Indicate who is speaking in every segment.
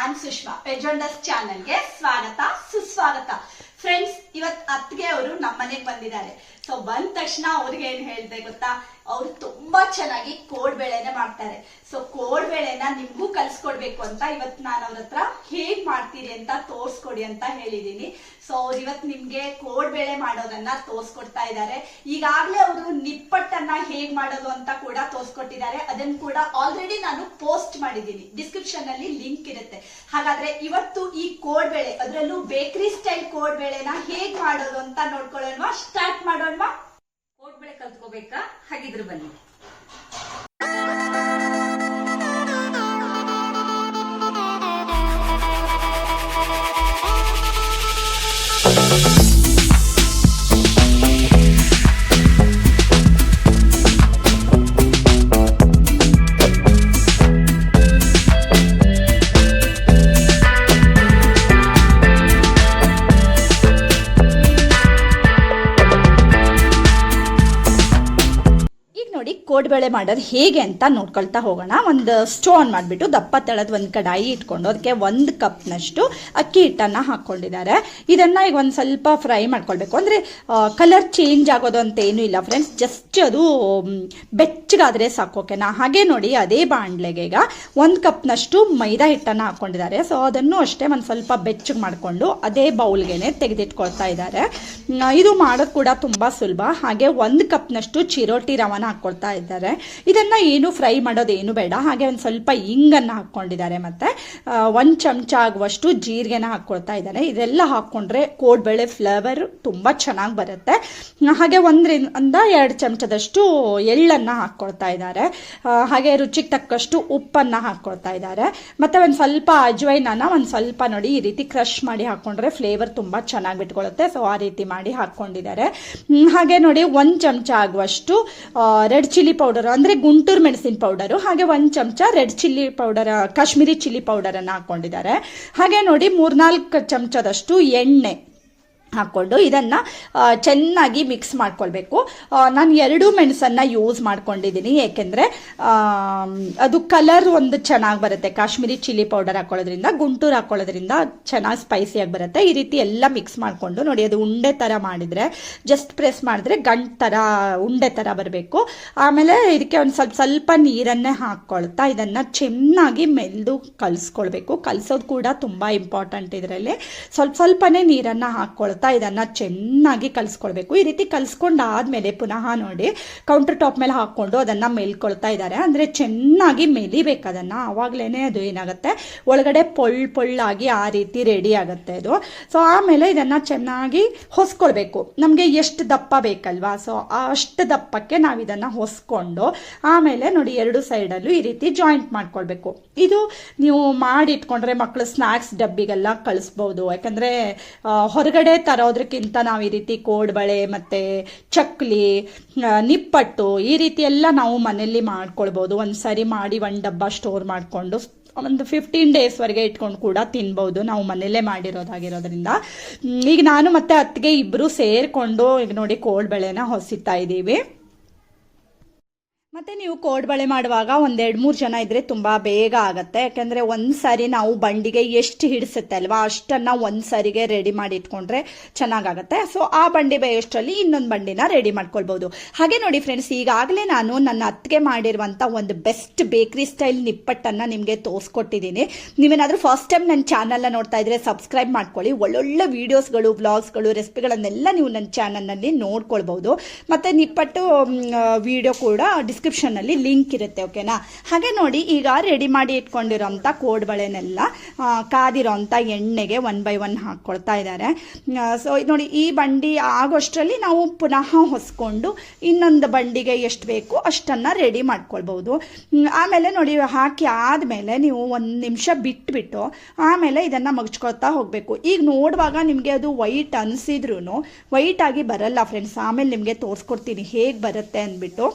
Speaker 1: ನಾನ್ ಸುಷ್ಮಾ ಪೆಜೊಂಡಸ್ ಚಾನೆಲ್ಗೆ ಸ್ವಾಗತ, ಸುಸ್ವಾಗತ. ಫ್ರೆಂಡ್ಸ್ ಇವತ್ತು ಅತ್ತಿಗೆ ಅವರು ನಮ್ಮ ಮನೆಗೆ ಬಂದಿದ್ದಾರೆ. ಸೊ ಬಂದ ತಕ್ಷಣ ಅವ್ರಿಗೆ ಏನ್ ಹೇಳ್ದೆ ಗೊತ್ತಾ? ಅವ್ರು ತುಂಬಾ ಚೆನ್ನಾಗಿ ಕೋಡ್ಬೇಳೆನೆ ಮಾಡ್ತಾರೆ. ಸೊ ಕೋಡ್ಬೇಳೆನ ನಿಮ್ಗೂ ಕಲ್ಸ್ಕೊಡ್ಬೇಕು ಅಂತ ಇವತ್ ನಾನು ಅವ್ರ ಹತ್ರ ಹೇಗ್ ಮಾಡ್ತೀರಿ ಅಂತ ತೋರ್ಸ್ಕೊಡಿ ಅಂತ ಹೇಳಿದೀನಿ. ಸೊ ಅವ್ರು ಇವತ್ ನಿಮ್ಗೆ ಕೋಡ್ಬೇಳೆ ಮಾಡೋದನ್ನ ತೋರ್ಸ್ಕೊಡ್ತಾ ಇದ್ದಾರೆ ಈಗಾಗ್ಲೇ ಅವರು ನಿಪ್ಪಟ್ಟನ್ನ ಹೇಗ್ ಮಾಡೋದು ಅಂತ ಕೂಡ ತೋರ್ಸ್ಕೊಟ್ಟಿದ್ದಾರೆ. ಅದನ್ನ ಕೂಡ ಆಲ್ರೆಡಿ ನಾನು ಪೋಸ್ಟ್ ಮಾಡಿದ್ದೀನಿ ಡಿಸ್ಕ್ರಿಪ್ಷನ್ ಅಲ್ಲಿ ಲಿಂಕ್ ಇರುತ್ತೆ. ಹಾಗಾದ್ರೆ ಇವತ್ತು ಈ ಕೋಡ್ಬೇಳೆ ಅದರಲ್ಲೂ ಬೇಕರಿ ಸ್ಟೈಲ್ ಕೋಡ್ಬೇಳೆನ ಹೇಗ್ ಮಾಡೋದು ಅಂತ ನೋಡ್ಕೊಳ್ಳೋಣ ಸ್ಟಾರ್ಟ್ ಮಾಡೋಣ
Speaker 2: ಕಲ್ತ್ಕೋಬೇಕಾ ಹಾಗಿದ್ರೆ ಬನ್ನಿ.
Speaker 1: ನೋಡಿ ಕೋಡ್ಬೇಳೆ ಮಾಡೋದು ಹೇಗೆ ಅಂತ ನೋಡ್ಕೊಳ್ತಾ ಹೋಗೋಣ. ಒಂದು ಸ್ಟೋ ಆನ್ ಮಾಡಿಬಿಟ್ಟು ದಪ್ಪ ತಳದ ಒಂದು ಕಡಾಯಿ ಇಟ್ಕೊಂಡು ಅದಕ್ಕೆ ಒಂದು ಕಪ್ನಷ್ಟು ಅಕ್ಕಿ ಹಿಟ್ಟನ್ನು ಹಾಕ್ಕೊಂಡಿದ್ದಾರೆ. ಇದನ್ನು ಈಗ ಒಂದು ಸ್ವಲ್ಪ ಫ್ರೈ ಮಾಡ್ಕೊಳ್ಬೇಕು. ಅಂದರೆ ಕಲರ್ ಚೇಂಜ್ ಆಗೋದು ಅಂತ ಏನೂ ಇಲ್ಲ ಫ್ರೆಂಡ್ಸ್ ಜಸ್ಟ್ ಅದು ಬೆಚ್ಚಗಾದರೆ ಸಾಕು ಓಕೆನಾ ಹಾಗೆ ನೋಡಿ ಅದೇ ಬಾಣಲೆಗೆ ಈಗ ಒಂದು ಕಪ್ನಷ್ಟು ಮೈದಾ ಹಿಟ್ಟನ್ನು ಹಾಕ್ಕೊಂಡಿದ್ದಾರೆ. ಸೊ ಅದನ್ನು ಅಷ್ಟೇ ಒಂದು ಸ್ವಲ್ಪ ಬೆಚ್ಚಗೆ ಮಾಡಿಕೊಂಡು ಅದೇ ಬೌಲ್ಗೆನೆ ತೆಗೆದಿಟ್ಕೊಳ್ತಾ ಇದ್ದಾರೆ. ಇದು ಮಾಡೋದು ಕೂಡ ತುಂಬ ಸುಲಭ. ಹಾಗೆ ಒಂದು ಕಪ್ನಷ್ಟು ಚಿರೋಟಿ ರವನ ಹಾಕ್ಕೊಳ್ತಾ ಇದ್ದಾರೆ. ಇದನ್ನ ಏನು ಫ್ರೈ ಮಾಡೋದು ಏನು ಬೇಡ. ಹಾಗೆ ಒಂದು ಸ್ವಲ್ಪ ಇಂಗನ್ನು ಹಾಕ್ಕೊಂಡಿದ್ದಾರೆ ಮತ್ತೆ ಒಂದು ಚಮಚ ಆಗುವಷ್ಟು ಜೀರಿಗೆನ ಹಾಕ್ಕೊಳ್ತಾ ಇದ್ದಾರೆ. ಇದೆಲ್ಲ ಹಾಕ್ಕೊಂಡ್ರೆ ಕೋಡ್ಬೇಳೆ ಫ್ಲೇವರ್ ತುಂಬ ಚೆನ್ನಾಗಿ ಬರುತ್ತೆ. ಹಾಗೆ ಒಂದರಿಂದ ಎರಡು ಚಮಚದಷ್ಟು ಎಳ್ಳನ್ನು ಹಾಕ್ಕೊಳ್ತಾ ಇದ್ದಾರೆ. ಹಾಗೆ ರುಚಿಗೆ ತಕ್ಕಷ್ಟು ಉಪ್ಪನ್ನು ಹಾಕ್ಕೊಳ್ತಾ ಇದ್ದಾರೆ. ಮತ್ತೆ ಒಂದು ಸ್ವಲ್ಪ ಅಜ್ವೈನನ್ನ ಒಂದು ಸ್ವಲ್ಪ ನೋಡಿ ಈ ರೀತಿ ಕ್ರಷ್ ಮಾಡಿ ಹಾಕ್ಕೊಂಡ್ರೆ ಫ್ಲೇವರ್ ತುಂಬ ಚೆನ್ನಾಗಿ ಬಿಟ್ಕೊಳ್ಳುತ್ತೆ ಸೊ ಆ ರೀತಿ ಮಾಡಿ ಹಾಕ್ಕೊಂಡಿದ್ದಾರೆ ಹಾಗೆ ನೋಡಿ ಒಂದು ಚಮಚ ಆಗುವಷ್ಟು ರೆಡ್ ಚಿಲ್ಲಿ ಪೌಡರ್, ಅಂದರೆ ಗುಂಟೂರು ಮೆಣಸಿನ ಪೌಡರು, ಹಾಗೆ ಒಂದು ಚಮಚ red chilli powder, Kashmiri chilli ಪೌಡರನ್ನು ಹಾಕ್ಕೊಂಡಿದ್ದಾರೆ ಹಾಗೆ ನೋಡಿ, ಮೂರ್ನಾಲ್ಕು ಚಮಚದಷ್ಟು ಎಣ್ಣೆ ಹಾಕ್ಕೊಂಡು ಇದನ್ನು ಚೆನ್ನಾಗಿ ಮಿಕ್ಸ್ ಮಾಡ್ಕೊಳ್ಬೇಕು. ನಾನು ಎರಡು ಮೆಣಸನ್ನು ಯೂಸ್ ಮಾಡ್ಕೊಂಡಿದ್ದೀನಿ ಏಕೆಂದರೆ ಅದು ಕಲರ್ ಒಂದು ಚೆನ್ನಾಗಿ ಬರುತ್ತೆ. ಕಾಶ್ಮೀರಿ ಚಿಲ್ಲಿ ಪೌಡರ್ ಹಾಕೊಳ್ಳೋದ್ರಿಂದ, ಗುಂಟೂರು ಹಾಕೊಳ್ಳೋದ್ರಿಂದ ಚೆನ್ನಾಗಿ ಸ್ಪೈಸಿಯಾಗಿ ಬರುತ್ತೆ. ಈ ರೀತಿ ಎಲ್ಲ ಮಿಕ್ಸ್ ಮಾಡಿಕೊಂಡು ನೋಡಿ, ಅದು ಉಂಡೆ ಥರ ಮಾಡಿದರೆ ಜಸ್ಟ್ ಪ್ರೆಸ್ ಮಾಡಿದ್ರೆ ಗಂಟು ಥರ ಉಂಡೆ ಥರ ಬರಬೇಕು. ಆಮೇಲೆ ಇದಕ್ಕೆ ಒಂದು ಸ್ವಲ್ಪ ಸ್ವಲ್ಪ ನೀರನ್ನೇ ಹಾಕ್ಕೊಳ್ತಾ ಇದನ್ನು ಚೆನ್ನಾಗಿ ಮೆಲ್ದು ಕಲಿಸ್ಕೊಳ್ಬೇಕು. ಕಲಿಸೋದು ಕೂಡ ತುಂಬ ಇಂಪಾರ್ಟೆಂಟ್ ಇದರಲ್ಲಿ. ಸ್ವಲ್ಪ, ಸ್ವಲ್ಪನೇ ನೀರನ್ನು ಹಾಕ್ಕೊಳ್ತಾ ಇದನ್ನು ಚೆನ್ನಾಗಿ ಕಲಿಸ್ಕೊಳ್ಬೇಕು. ಈ ರೀತಿ ಕಲಿಸ್ಕೊಂಡಾದ್ಮೇಲೆ ಪುನಃ ನೋಡಿ ಕೌಂಟರ್ ಟಾಪ್ ಮೇಲೆ ಹಾಕ್ಕೊಂಡು ಅದನ್ನ ಮೇಲ್ಕೊಳ್ತಾ ಇದ್ದಾರೆ. ಅಂದರೆ ಚೆನ್ನಾಗಿ ಮೆಲಿಬೇಕು ಅದನ್ನು. ಆವಾಗಲೇ ಅದು ಏನಾಗುತ್ತೆ? ಒಳಗಡೆ ಪೊಳ್ ಪೊಳ್ಳಾಗಿ ಆ ರೀತಿ ರೆಡಿ ಆಗುತ್ತೆ ಅದು. ಸೊ ಆಮೇಲೆ ಇದನ್ನು ಚೆನ್ನಾಗಿ ಹೊಸ್ಕೊಳ್ಬೇಕು. ನಮಗೆ ಎಷ್ಟು ದಪ್ಪ ಬೇಕಲ್ವಾ? ಸೊ ಅಷ್ಟು ದಪ್ಪಕ್ಕೆ ನಾವು ಇದನ್ನ ಹೊಸ್ಕೊಂಡು, ಆಮೇಲೆ ನೋಡಿ ಎರಡು ಸೈಡಲ್ಲೂ ಈ ರೀತಿ ಜಾಯಿಂಟ್ ಮಾಡ್ಕೊಳ್ಬೇಕು. ಇದು ನೀವು ಮಾಡಿ ಇಟ್ಕೊಂಡ್ರೆ ಮಕ್ಕಳು ಸ್ನಾಕ್ಸ್ ಡಬ್ಬಿಗೆಲ್ಲ ಕಳಿಸ್ಬೋದು. ಯಾಕಂದರೆ ಹೊರಗಡೆ ತರೋದ್ರಕ್ಕಿಂತ ನಾವು ಈ ರೀತಿ ಕೋಡ್ಬಳೆ ಮತ್ತು ಚಕ್ಲಿ ನಿಪ್ಪಟ್ಟು ಈ ರೀತಿ ಎಲ್ಲ ನಾವು ಮನೆಯಲ್ಲಿ ಮಾಡ್ಕೊಳ್ಬೋದು. ಒಂದು ಸರಿ ಮಾಡಿ ಒಂದು ಡಬ್ಬ ಸ್ಟೋರ್ ಮಾಡಿಕೊಂಡು ಒಂದು ಫಿಫ್ಟೀನ್ ಡೇಸ್ವರೆಗೆ ಇಟ್ಕೊಂಡು ಕೂಡ ತಿನ್ಬೋದು. ನಾವು ಮನೆಯಲ್ಲೇ ಮಾಡಿರೋದಾಗಿರೋದ್ರಿಂದ. ಈಗ ನಾನು ಮತ್ತೆ ಅತ್ತಿಗೆ ಇಬ್ಬರು ಸೇರಿಕೊಂಡು ಈಗ ನೋಡಿ ಕೋಡ್ಬಳೆನ ಹೊಸಿತಾ ಇದ್ದೀವಿ. ಮತ್ತೆ ನೀವು ಕೋಡ್ಬಳೆ ಮಾಡುವಾಗ ಒಂದೆರಡು ಮೂರು ಜನ ಇದ್ದರೆ ತುಂಬಾ ಬೇಗ ಆಗುತ್ತೆ. ಯಾಕಂದ್ರೆ ಒಂದು ಸಾರಿ ನಾವು ಬಂಡಿಗೆ ಎಷ್ಟು ಹಿಡಿಸುತ್ತೆ ಅಲ್ವಾ, ಅಷ್ಟನ್ನ ಒಂದು ಸಾರಿಗೆ ರೆಡಿ ಮಾಡಿ ಇಟ್ಕೊಂಡ್ರೆ ಚೆನ್ನಾಗಾಗತ್ತೆ. ಸೊ ಆ ಬಂಡಿ ಬೇಯಷ್ಟರಲ್ಲಿ ಇನ್ನೊಂದು ಬಂಡಿನ ರೆಡಿ ಮಾಡ್ಕೊಳ್ಬೋದು. ಹಾಗೆ ನೋಡಿ ಫ್ರೆಂಡ್ಸ್ ಈಗಾಗಲೇ ನಾನು ನನ್ನ ಅತ್ತಿಗೆ ಮಾಡಿರುವಂತ ಒಂದು ಬೆಸ್ಟ್ ಬೇಕ್ರಿ ಸ್ಟೈಲ್ ನಿಪ್ಪಟ್ಟನ್ನು ನಿಮಗೆ ತೋರಿಸ್ಕೊಟ್ಟಿದ್ದೀನಿ. ನೀವೇನಾದರೂ ಫಸ್ಟ್ ಟೈಮ್ ನನ್ನ ಚಾನಲ್ನ ನೋಡ್ತಾ ಇದ್ರೆ ಸಬ್ಸ್ಕ್ರೈಬ್ ಮಾಡ್ಕೊಳ್ಳಿ. ಒಳ್ಳೊಳ್ಳೆ ವಿಡಿಯೋಸ್ಗಳು ಬ್ಲಾಗ್ಸ್ಗಳು ರೆಸಿಪಿಗಳನ್ನೆಲ್ಲ ನೀವು ನನ್ನ ಚಾನಲ್ನಲ್ಲಿ ನೋಡ್ಕೊಳ್ಬಹುದು ಮತ್ತೆ ನಿಪ್ಪಟ್ಟು ವಿಡಿಯೋ ಕೂಡ ಡಿಸ್ಕ್ರಿಪ್ಷನ್ನಲ್ಲಿ ಲಿಂಕ್ ಇರುತ್ತೆ ಓಕೆನಾ ಹಾಗೆ ನೋಡಿ, ಈಗ ರೆಡಿ ಮಾಡಿ ಇಟ್ಕೊಂಡಿರೋಂಥ ಕಾದಿರೋ ಕಾದಿರೋಂಥ ಎಣ್ಣೆಗೆ ಒನ್ ಬೈ ಒನ್ ಹಾಕ್ಕೊಳ್ತಾ ಇದ್ದಾರೆ ಸೊ ನೋಡಿ, ಈ ಬಂಡಿ ಆಗೋಷ್ಟರಲ್ಲಿ ನಾವು ಪುನಃ ಹೊಸ್ಕೊಂಡು ಇನ್ನೊಂದು ಬಂಡಿಗೆ ಎಷ್ಟು ಬೇಕು ಅಷ್ಟನ್ನು ರೆಡಿ ಮಾಡ್ಕೊಳ್ಬೋದು ಆಮೇಲೆ ನೋಡಿ, ಹಾಕಿ ಆದಮೇಲೆ ನೀವು ಒಂದು ನಿಮಿಷ ಬಿಟ್ಬಿಟ್ಟು ಆಮೇಲೆ ಇದನ್ನು ಮಗ್ಚ್ಕೊಳ್ತಾ ಹೋಗಬೇಕು. ಈಗ ನೋಡುವಾಗ ನಿಮಗೆ ಅದು ವೈಟ್ ಅನಿಸಿದ್ರೂ ವೈಟ್ ಆಗಿ ಬರಲ್ಲ ಫ್ರೆಂಡ್ಸ್ ಆಮೇಲೆ ನಿಮಗೆ ತೋರಿಸ್ಕೊಡ್ತೀನಿ, ಹೇಗೆ ಬರುತ್ತೆ ಅಂದ್ಬಿಟ್ಟು.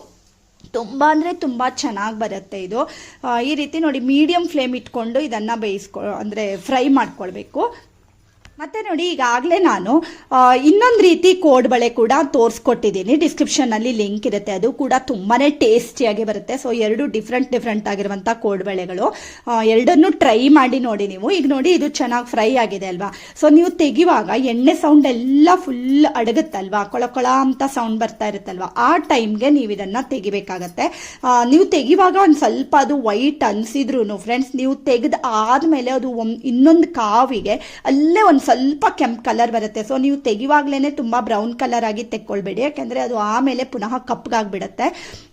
Speaker 1: ತುಂಬ ಅಂದರೆ ತುಂಬ ಚೆನ್ನಾಗಿ ಬರುತ್ತೆ ಇದು. ಈ ರೀತಿ ನೋಡಿ ಮೀಡಿಯಮ್ ಫ್ಲೇಮ್ ಇಟ್ಕೊಂಡು ಇದನ್ನು ಬೇಯಿಸ್ಕೊ, ಅಂದರೆ ಫ್ರೈ ಮಾಡ್ಕೊಳ್ಬೇಕು. ಮತ್ತೆ ನೋಡಿ, ಈಗಾಗಲೇ ನಾನು ಇನ್ನೊಂದು ರೀತಿ ಕೋಡ್ಬಳೆ ಕೂಡ ತೋರಿಸ್ಕೊಟ್ಟಿದ್ದೀನಿ. ಡಿಸ್ಕ್ರಿಪ್ಷನಲ್ಲಿ ಲಿಂಕ್ ಇರುತ್ತೆ. ಅದು ಕೂಡ ತುಂಬಾನೇ ಟೇಸ್ಟಿಯಾಗಿ ಬರುತ್ತೆ. ಸೊ ಎರಡು ಡಿಫ್ರೆಂಟ್ ಡಿಫ್ರೆಂಟ್ ಆಗಿರುವಂಥ ಕೋಡ್ ಬಳೆಗಳು. ಎರಡನ್ನೂ ಟ್ರೈ ಮಾಡಿ ನೋಡಿ ನೀವು. ಈಗ ನೋಡಿ, ಇದು ಚೆನ್ನಾಗಿ ಫ್ರೈ ಆಗಿದೆ ಅಲ್ವಾ? ಸೊ ನೀವು ತೆಗಿವಾಗ ಎಣ್ಣೆ ಸೌಂಡ್ ಎಲ್ಲ ಫುಲ್ ಅಡಗುತ್ತಲ್ವಾ? ಕೊಳ ಕೊಳ ಅಂತ ಸೌಂಡ್ ಬರ್ತಾ ಇರುತ್ತಲ್ವಾ? ಆ ಟೈಮ್ಗೆ ನೀವು ಇದನ್ನ ತೆಗಿಬೇಕಾಗತ್ತೆ. ನೀವು ತೆಗಿವಾಗ ಒಂದು ಸ್ವಲ್ಪ ಅದು ವೈಟ್ ಅನ್ಸಿದ್ರು ಫ್ರೆಂಡ್ಸ್ ನೀವು ತೆಗೆದು ಆದ್ಮೇಲೆ ಅದು ಇನ್ನೊಂದು ಕಾವಿಗೆ ಅಲ್ಲೇ ಒಂದು ಸ್ವಲ್ಪ ಕೆಂಪು ಕಲರ್ ಬರುತ್ತೆ. ಸೊ ನೀವು ತೆಗಿವಾಗ್ಲೇ ತುಂಬ ಬ್ರೌನ್ ಕಲರ್ ಆಗಿ ತೆಕ್ಕೊಳ್ಬೇಡಿ. ಯಾಕೆಂದರೆ ಅದು ಆಮೇಲೆ ಪುನಃ ಕಪ್ಪಗಾಗ್ಬಿಡತ್ತೆ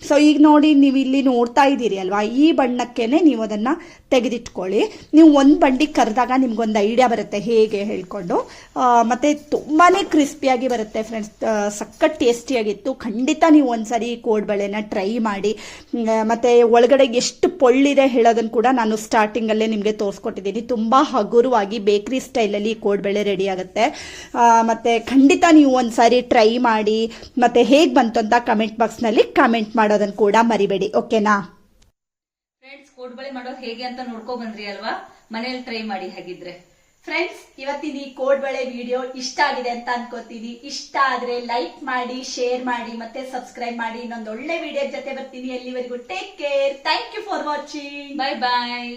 Speaker 1: ಸೊ ಈಗ ನೋಡಿ ನೀವು ಇಲ್ಲಿ ನೋಡ್ತಾ ಇದ್ದೀರಿ ಅಲ್ವಾ? ಈ ಬಣ್ಣಕ್ಕೇನೆ ನೀವು ಅದನ್ನ ತೆಗೆದಿಟ್ಕೊಳ್ಳಿ. ನೀವು ಒಂದು ಬಂಡಿ ಕರೆದಾಗ ನಿಮ್ಗೊಂದು ಐಡಿಯಾ ಬರುತ್ತೆ ಹೇಗೆ ಹೇಳ್ಕೊಂಡು. ಮತ್ತು ತುಂಬಾನೇ ಕ್ರಿಸ್ಪಿಯಾಗಿ ಬರುತ್ತೆ ಫ್ರೆಂಡ್ಸ್ ಸಖತ್ ಟೇಸ್ಟಿಯಾಗಿತ್ತು ಖಂಡಿತ ನೀವು ಒಂದ್ಸರಿ ಕೋಡ್ಬಳೆನ ಟ್ರೈ ಮಾಡಿ. ಮತ್ತು ಒಳಗಡೆ ಎಷ್ಟು ಪೊಳ್ಳಿದೆ ಹೇಳೋದನ್ನು ಕೂಡ ನಾನು ಸ್ಟಾರ್ಟಿಂಗಲ್ಲೇ ನಿಮಗೆ ತೋರಿಸ್ಕೊಟ್ಟಿದ್ದೀನಿ. ತುಂಬ ಹಗುರವಾಗಿ ಬೇಕ್ರಿ ಸ್ಟೈಲಲ್ಲಿ ಈ ಕೋಡ್ಬಳೆ ರೆಡಿ ಆಗುತ್ತೆ. ಮತ್ತೆ ಖಂಡಿತ ನೀವು ಒಂದ್ಸಾರಿ ಟ್ರೈ ಮಾಡಿ ಮತ್ತೆ ಹೇಗೆ ಬಂತು ಅಂತ ಕಮೆಂಟ್ ಬಾಕ್ಸ್ನಲ್ಲಿ ಕಮೆಂಟ್ ಮಾಡೋದನ್ನು ಕೂಡ ಮರಿಬೇಡಿ ಓಕೆನಾ
Speaker 2: ಫ್ರೆಂಡ್ಸ್ ಕೋಡ್ಬಳೆ ಮಾಡೋದು ಹೇಗೆ ಅಂತ ನೋಡ್ಕೊ ಬಂದ್ರಿ ಅಲ್ವಾ? ಮನೇಲಿ ಟ್ರೈ ಮಾಡಿ ಹಾಗಿದ್ರೆ.
Speaker 1: ಫ್ರೆಂಡ್ಸ್ ಇವತ್ತಿನ ಈ ಕೋಡ್ಬಳೆ ವಿಡಿಯೋ ಇಷ್ಟ ಆಗಿದೆ ಅಂತ ಅನ್ಕೋತೀನಿ ಇಷ್ಟ ಆದ್ರೆ ಲೈಕ್ ಮಾಡಿ ಶೇರ್ ಮಾಡಿ ಮತ್ತೆ ಸಬ್ಸ್ಕ್ರೈಬ್ ಮಾಡಿ. ಇನ್ನೊಂದು ಒಳ್ಳೆ ವಿಡಿಯೋ ಜೊತೆ ಬರ್ತೀನಿ. ಎಲ್ಲಿವರೆಗೂ take care thank you for watching
Speaker 2: bye bye